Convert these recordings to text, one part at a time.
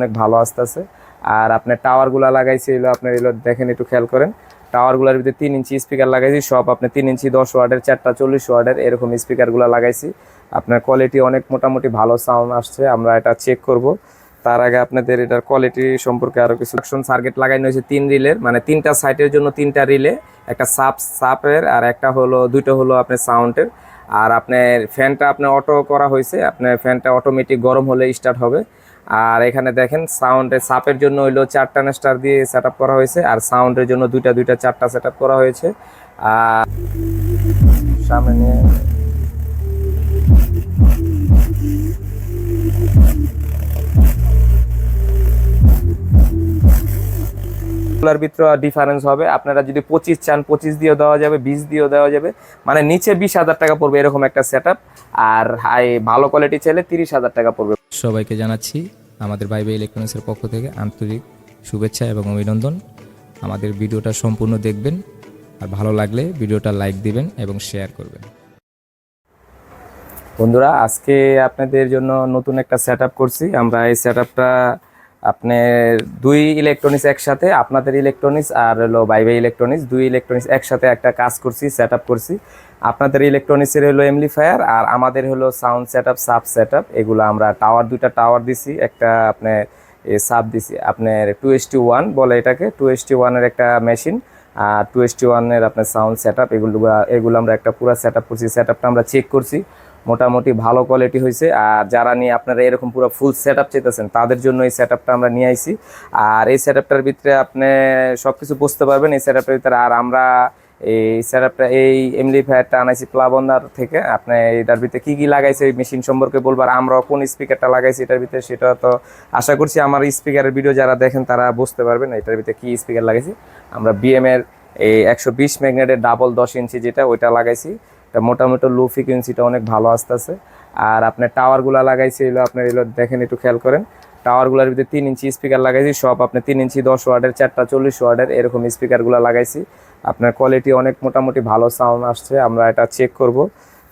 অনেক ভালো আসতেছে। আর আপনার টাওয়ারগুলো লাগাইছে এগুলো আপনার এগুলো দেখেন একটু খেয়াল করেন। টাওয়ারগুলোর ভিতরে তিন ইঞ্চি স্পিকার লাগাইছি, সব আপনি তিন ইঞ্চি, দশ ওয়ার্ডের, চারটা, চল্লিশ ওয়ার্ডের এরকম স্পিকারগুলো লাগাইছি। আপনার কোয়ালিটি অনেক মোটামুটি ভালো সাউন্ড আসছে, আমরা এটা চেক করব। তার আগে আপনাদের এটার কোয়ালিটি সম্পর্কে আরও কিছু অ্যাকশন সার্কিট লাগানো হয়েছে তিন রিলের মানে তিনটা সাইটের জন্য তিনটা রিলে, একটা সাপ সাপের আর একটা হলো, দুইটা হলো আপনার সাউন্ডের আর আপনার ফ্যানটা আপনার অটো করা হয়েছে, আপনার ফ্যানটা অটোমেটিক গরম হলে স্টার্ট হবে। আর এখানে দেখেন সাউন্ডের সাপের জন্য হইল চারটা স্টার দিয়ে সেট করা হয়েছে আর সাউন্ডের জন্য দুইটা দুইটা চারটা সেট করা হয়েছে। আর সামনে নিয়ে এগুলোর ভিতরে ডিফারেন্স হবে। আপনারা যদি পঁচিশ চান পঁচিশ দিয়েও দেওয়া যাবে বিশ দিয়েও দেওয়া যাবে। মানে নিচে বিশ হাজার টাকা পড়বে এরকম একটা সেট আর হাই ভালো কোয়ালিটি চাইলে তিরিশ হাজার টাকা পড়বে। সবাইকে জানাচ্ছি আমাদের বাইবে ইলেকট্রনিক্সের পক্ষ থেকে আন্তরিক শুভেচ্ছা এবং অভিনন্দন। আমাদের ভিডিওটা সম্পূর্ণ দেখবেন। আর ভালো লাগলে ভিডিওটা লাইক দিবেন এবং শেয়ার করবেন। বন্ধুরা আজকে আপনাদের জন্য নতুন একটা সেট করছি। আমরা এই সেট আপটা আপনার দুই ইলেকট্রনিক্স একসাথে, আপনাদের ইলেকট্রনিক্স আর হলো বাইবে ইলেকট্রনিক্স দুই ইলেকট্রনিক্স একসাথে একটা কাজ করছি সেট করছি। আপনাদের ইলেকট্রনিক্সের হলো এমলিফায়ার আর আমাদের হলো sound set up sub set এগুলো আমরা টাওয়ার দুইটা টাওয়ার দিছি, একটা আপনার সাব দিছি, আপনার টু এস টি ওয়ান বলে এটাকে টু এস টি ওয়ানের একটা মেশিন আর টু এস টি ওয়ানের আপনার সাউন্ড সেট আপ এগুলো এগুলো আমরা একটা পুরো সেট আপ করছি সেট আপটা আমরা চেক করছি। মোটামুটি ভালো কোয়ালিটি হয়েছে আর যারা নিয়ে আপনারা এরকম পুরো ফুল সেট আপ চেতেছেন তাদের জন্য এই সেট আপটা আমরা নিয়ে আইছি। আর এই সেট আপটার ভিতরে আপনি সব কিছু বুঝতে পারবেন, এই সেট আপটার ভিতরে আর আমরা এই সেট আপটা এই এমলিফায়ারটা আনাইছি প্লাবন্দার থেকে। আপনি এটার ভিতরে কী কী লাগাইছে, এই মেশিন সম্পর্কে বলবার আমরা কোন স্পিকারটা লাগাইছি এটার ভিতরে সেটা তো আশা করছি আমার স্পিকারের ভিডিও যারা দেখেন, তারা বুঝতে পারবেন এটার ভিতরে কী স্পিকার লাগাইছি। আমরা বিএম এর এই একশো বিশ ম্যাগনেটের ডাবল দশ ইঞ্চি যেটা, ওইটা লাগাইছি। মোটামুটি লো ফ্রিকোয়েন্সিটা অনেক ভালো আসতেছে। আর আপনার টাওয়ারগুলো লাগাইছি এগুলো আপনার এগুলো দেখেন একটু খেয়াল করেন। টাওয়ারগুলোর ভিতরে তিন ইঞ্চি স্পিকার লাগাইছি, সব আপনি তিন ইঞ্চি দশ ওয়ার্ডের চারটা চল্লিশ ওয়ার্ডের এরকম স্পিকারগুলো লাগাইছি। আপনার কোয়ালিটি অনেক মোটামুটি ভালো সাউন্ড আসছে, আমরা এটা চেক করব।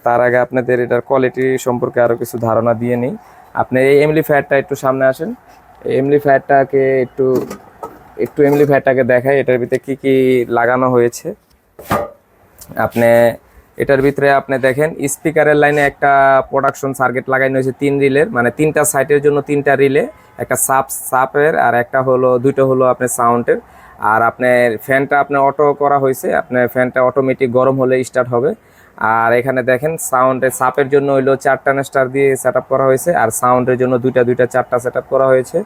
তার আগে আপনাদের এটার কোয়ালিটি সম্পর্কে আরও কিছু ধারণা দিয়ে নিই। আপনি এই এমলিফায়ারটা একটু সামনে আসেন। এমলিফায়ারটাকে একটু একটু এমলি এমলিফায়ারটাকে দেখায় এটার ভিতরে কী কী লাগানো হয়েছে। আপনি এটার ভিতরে আপনি দেখেন স্পিকারের লাইনে একটা প্রোডাকশন সার্কিট লাগানো হয়েছে, তিন রিলের। মানে তিনটা সাইটের জন্য তিনটা রিলে, একটা সাপ সাপের আর একটা হলো, দুইটা হলো আপনার সাউন্ডের আর আপনার ফ্যানটা আপনার অটো করা হয়েছে, আপনার ফ্যানটা অটোমেটিক গরম হলে স্টার্ট হবে। আর এখানে দেখেন সাউন্ডের সাপের জন্য হইল চারটা স্টার দিয়ে সেট করা হয়েছে, আর সাউন্ডের জন্য দুইটা দুইটা, চারটা সেট করা হয়েছে।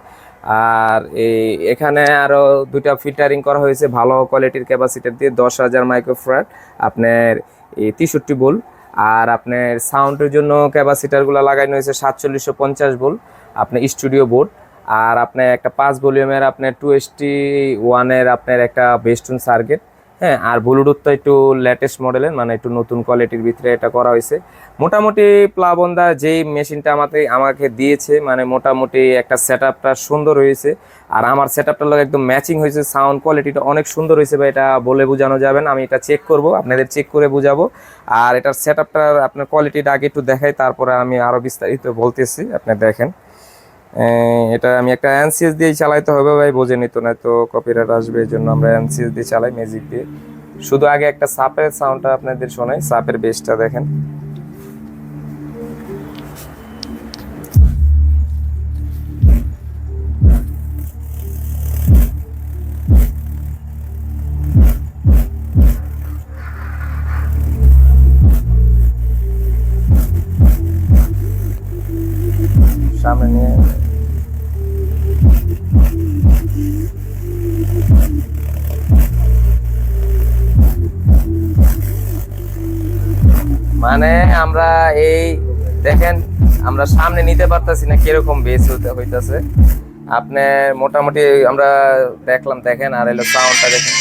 আর এই, এখানে আরও দুইটা ফিল্টারিং করা হয়েছে, ভালো কোয়ালিটির ক্যাপাসিটার দিয়ে দশ হাজার মাইক্রোফ্রাট আপনার এই তেষট্টি বোল। আর আপনার সাউন্ডের জন্য ক্যাপাসিটারগুলো লাগানো হয়েছে সাতচল্লিশশো পঞ্চাশ বোল, আপনার স্টুডিও বোর্ড আর আপনার একটা পাঁচ ভলিউমের আপনার টু এস টি ওয়ানের আপনার একটা বেস্টুন সার্কিট হ্যাঁ আর ব্লুটুথটা একটু লেটেস্ট মডেলের মানে একটু নতুন কোয়ালিটির ভিতরে এটা করা হয়েছে। মোটামুটি প্লাবন্দা যেই মেশিনটা আমাকে আমাকে দিয়েছে মানে মোটামুটি একটা সেট সুন্দর হয়েছে। আর আমার সেট আপটার লোক একদম ম্যাচিং হয়েছে সাউন্ড কোয়ালিটিটা অনেক সুন্দর হয়েছে বা এটা বলে বোঝানো যাবে না, আমি এটা চেক করব, আপনাদের চেক করে বোঝাবো। আর এটার সেট আপনার কোয়ালিটিটা আগে একটু দেখাই, তারপরে আমি আরও বিস্তারিত বলতেছি, আপনি দেখেন। এটা আমি একটা এনসিএস দিয়ে চালাইতে হবে ভাই, বোঝে নিত না তো কপিরাইট আসবে এই জন্য আমরা এনসিএস দিয়ে চালাই ম্যাজিক দিয়ে। শুধু আগে একটা সাপের সাউন্ডটা আপনাদের শোনাই, সাপের বেসটা দেখেন। মানে আমরা এই, দেখেন, আমরা সামনে নিতে পারতেছি না কীরকম বেস হতে হইতেছে। আপনি মোটামুটি আমরা দেখলাম, দেখেন, আর এলো সাউন্ডটা দেখেন।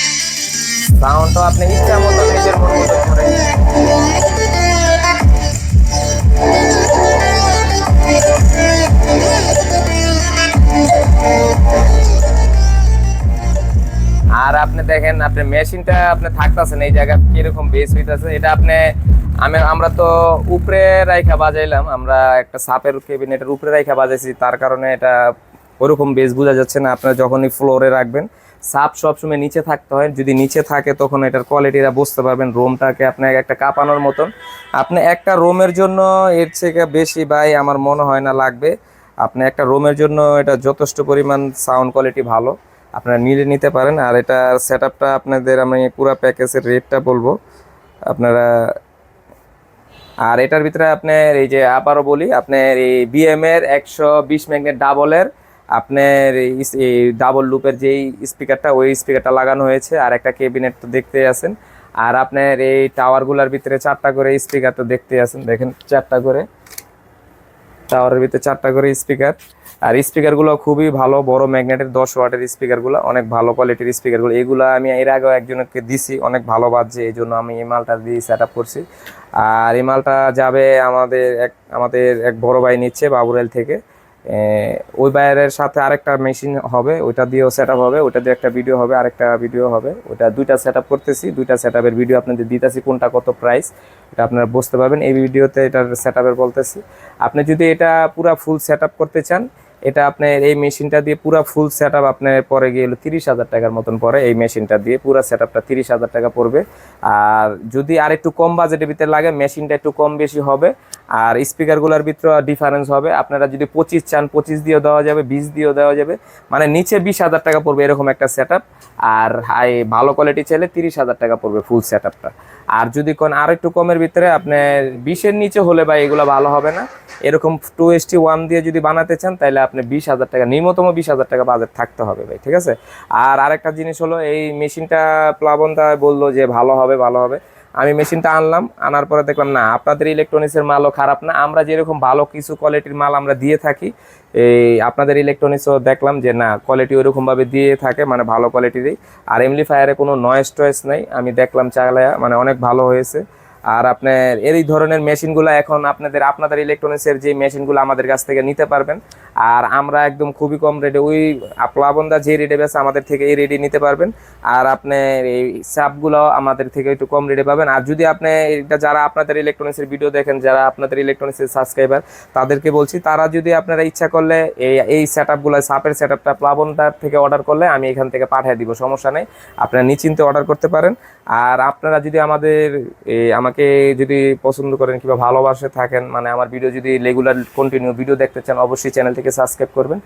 সাউন্ডটা আপনি ইচ্ছা মতো নিজের মতো করে আর আপনি দেখেন, আপনি মেশিনটা আপনি থাকতেছেন, এই জায়গা কীরকম বেস হইতাছে, এটা আপনি, আমি, আমরা তো উপরে রাইখা বাজাইলাম, আমরা একটা সাপের ক্যাবিনেটের উপরে রাইখা বাজাইছি, তার কারণে এটা ওরকম বেস বোঝা যাচ্ছে না, আপনারা যখনই ফ্লোরে রাখবেন, সাপ সবসময় নিচে থাকতে হয়, যদি নিচে থাকে তখন এটার কোয়ালিটিটা বুঝতে পারবেন, রোমটাকে আপনার একটা কাঁপানোর মতন। আপনি একটা রোমের জন্য এর থেকে বেশি ভাই আমার মনে হয় না লাগবে, আপনি একটা রোমের জন্য এটা যথেষ্ট পরিমাণ সাউন্ড কোয়ালিটি ভালো। আপনারা নিলে নিতে পারেন। আর এটার সেট আপটা আপনাদের আমি পুরো প্যাকেজের রেটটা বলব। আপনারা আর এটার ভিতরে আপনার এই যে আবারও বলি, আপনার এই বিএম এর একশো বিশ ম্যাগনেট ডাবলের আপনার এই ডাবল লুপের যেই স্পিকারটা ওই স্পিকারটা লাগানো হয়েছে। আর একটা কেবিনেট তো দেখতে আছেন। আর আপনার এই টাওয়ারগুলোর ভিতরে চারটা করে স্পিকার তো দেখতে আছেন। দেখেন, চারটা করে টাওয়ারের ভিতরে চারটা করে স্পিকার আর স্পিকারগুলো খুবই ভালো, বড় ম্যাগনেটের দশ ওয়াটের স্পিকারগুলো, অনেক ভালো কোয়ালিটির স্পিকারগুলো। এগুলো আমি এর আগেও একজনকে দিছি, অনেক ভালো বাজছে এই জন্য আমি এই মালটা দিয়ে সেট করছি। আর এই মালটা যাবে আমাদের এক আমাদের এক বড় ভাই নিচ্ছে বাবুরাইল থেকে। ওই বাইরের সাথে আরেকটা মেশিন হবে, ওইটা দিয়েও সেট হবে, ওইটা দিয়ে একটা ভিডিও হবে, আরেকটা ভিডিও হবে। ওইটা দুইটা সেট করতেছি, দুইটা সেট ভিডিও আপনাদের দিতেছি, কোনটা কত প্রাইস এটা আপনারা বুঝতে পারবেন। এই ভিডিওতে এটার সেট বলতেছি। আপনি যদি এটা পুরো ফুল সেট করতে চান এটা আপনার এই মেশিনটা দিয়ে পুরো ফুল সেট আপ আপনার পরে গিয়ে তিরিশ হাজার টাকার মতন পরে এই মেশিনটা দিয়ে পুরো সেট আপটা তিরিশ হাজার টাকা পড়বে। আর যদি আর একটু কম বাজেটের ভিতরে লাগে, মেশিনটা একটু কম বেশি হবে। আর স্পিকারগুলোর ভিতরে ডিফারেন্স হবে। আপনারা যদি পঁচিশ চান, পঁচিশ দিয়েও দেওয়া যাবে, বিশ দিয়েও দেওয়া যাবে। মানে নিচে বিশ হাজার টাকা পড়বে এরকম একটা সেট আর হাই, ভালো কোয়ালিটি চাইলে তিরিশ হাজার টাকা পড়বে ফুল সেট আর যদি কোন আর একটু কমের ভিতরে আপনি বিশের নিচে হলে বা এগুলো ভালো হবে না। এরকম টু এসটি ওয়ান দিয়ে যদি বানাতে চান তাহলে আপনি বিশ হাজার টাকা, নিম্নতম বিশ হাজার টাকা বাজেট থাকতে হবে ভাই, ঠিক আছে? আর আরেকটা জিনিস হলো, এই মেশিনটা প্লাবনদা বলল যে ভালো হবে ভালো হবে। আমি মেশিনটা আনলাম, আনার পরে দেখলাম, না, আপনাদের ইলেকট্রনিক্সের মালও খারাপ না। আমরা যেরকম ভালো কিছু কোয়ালিটির মাল আমরা দিয়ে থাকি, এই আপনাদের ইলেকট্রনিক্সও দেখলাম যে, না কোয়ালিটি ওইরকমভাবে দিয়ে থাকে মানে ভালো কোয়ালিটিরই আর এমলিফায়ারে কোনো নয়েস টয়েস নেই। আমি দেখলাম চালায়া মানে অনেক ভালো হয়েছে। আর আপনার এই ধরনের মেশিনগুলো এখন আপনাদের আপনাদের ইলেকট্রনিক্সের যে মেশিনগুলো আমাদের কাছ থেকে নিতে পারবেন আর আমরা একদম খুবই কম রেটে ওই প্লাবন্দা যে রেটে বেছে আমাদের থেকে এই রেটে নিতে পারবেন। আর আপনার এই সাপগুলো আমাদের থেকে একটু কম রেটে পাবেন। আর যদি আপনি এটা যারা আপনাদের ইলেকট্রনিক্সের ভিডিও দেখেন, যারা আপনাদের ইলেকট্রনিক্সের সাবস্ক্রাইবার তাদেরকে বলছি, তারা যদি আপনারা ইচ্ছা করলে এই এই সেট আপগুলো সাপের সেট আপটা প্লাবনটার থেকে অর্ডার করলে আমি এখান থেকে পাঠিয়ে দিব, সমস্যা নেই। আপনারা নিশ্চিন্তে অর্ডার করতে পারেন। আর আপনারা যদি আমাদের আমাকে যদি পছন্দ করেন কিংবা ভালোবাসে থাকেন মানে আমার ভিডিও যদি রেগুলার কন্টিনিউ ভিডিও দেখতে চান, অবশ্যই চ্যানেলটিকে সাবস্ক্রাইব করবেন।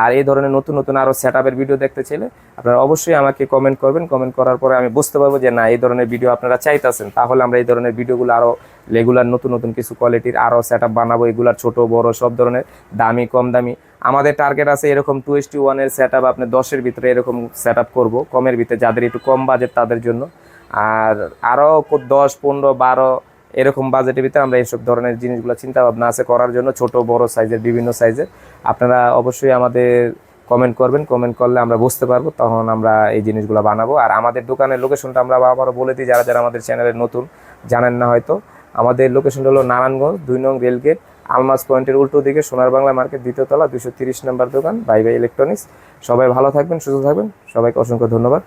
আর এই ধরনের নতুন নতুন আরও সেট ভিডিও দেখতে চাইলে আপনারা অবশ্যই আমাকে কমেন্ট করবেন। কমেন্ট করার পরে আমি বুঝতে পারব যে না, এই ধরনের ভিডিও আপনারা চাইতেছেন। তাহলে আমরা এই ধরনের ভিডিওগুলো আরও রেগুলার নতুন নতুন কিছু কোয়ালিটির আরও সেট বানাবো। এগুলার ছোট, বড়, সব ধরনের দামি, কম দামি। আমাদের টার্গেট আছে এরকম টু এস ওয়ানের সেট আপ আপনি দশের ভিতরে এরকম সেট আপ করব। কমের ভিতরে যাদের একটু কম বাজেট তাদের জন্য। আর আরও দশ, পনেরো, বারো এরকম বাজেটের ভিতরে আমরা এইসব ধরনের জিনিসগুলো চিন্তা ভাবনা আছে করার জন্য, ছোট, বড় সাইজের বিভিন্ন সাইজের আপনারা অবশ্যই আমাদের কমেন্ট করবেন। কমেন্ট করলে আমরা বুঝতে পারব তখন আমরা এই জিনিসগুলো বানাবো। আর আমাদের দোকানের লোকেশনটা আমরা আবারও বলে দিই, যারা যারা আমাদের চ্যানেলে নতুন, জানেন না হয়তো। আমাদের লোকেশনটা হলো নারায়ণগঞ্জ, দুই নং রেলগেট, আলমাস পয়েন্টের উল্টো দিকে সোনার বাংলা মার্কেট, দ্বিতীয় তলা দুশো তিরিশ নম্বর দোকান বাই বাই ইলেকট্রনিক্স সবাই ভালো থাকবেন, সুস্থ থাকবেন। সবাইকে অসংখ্য ধন্যবাদ।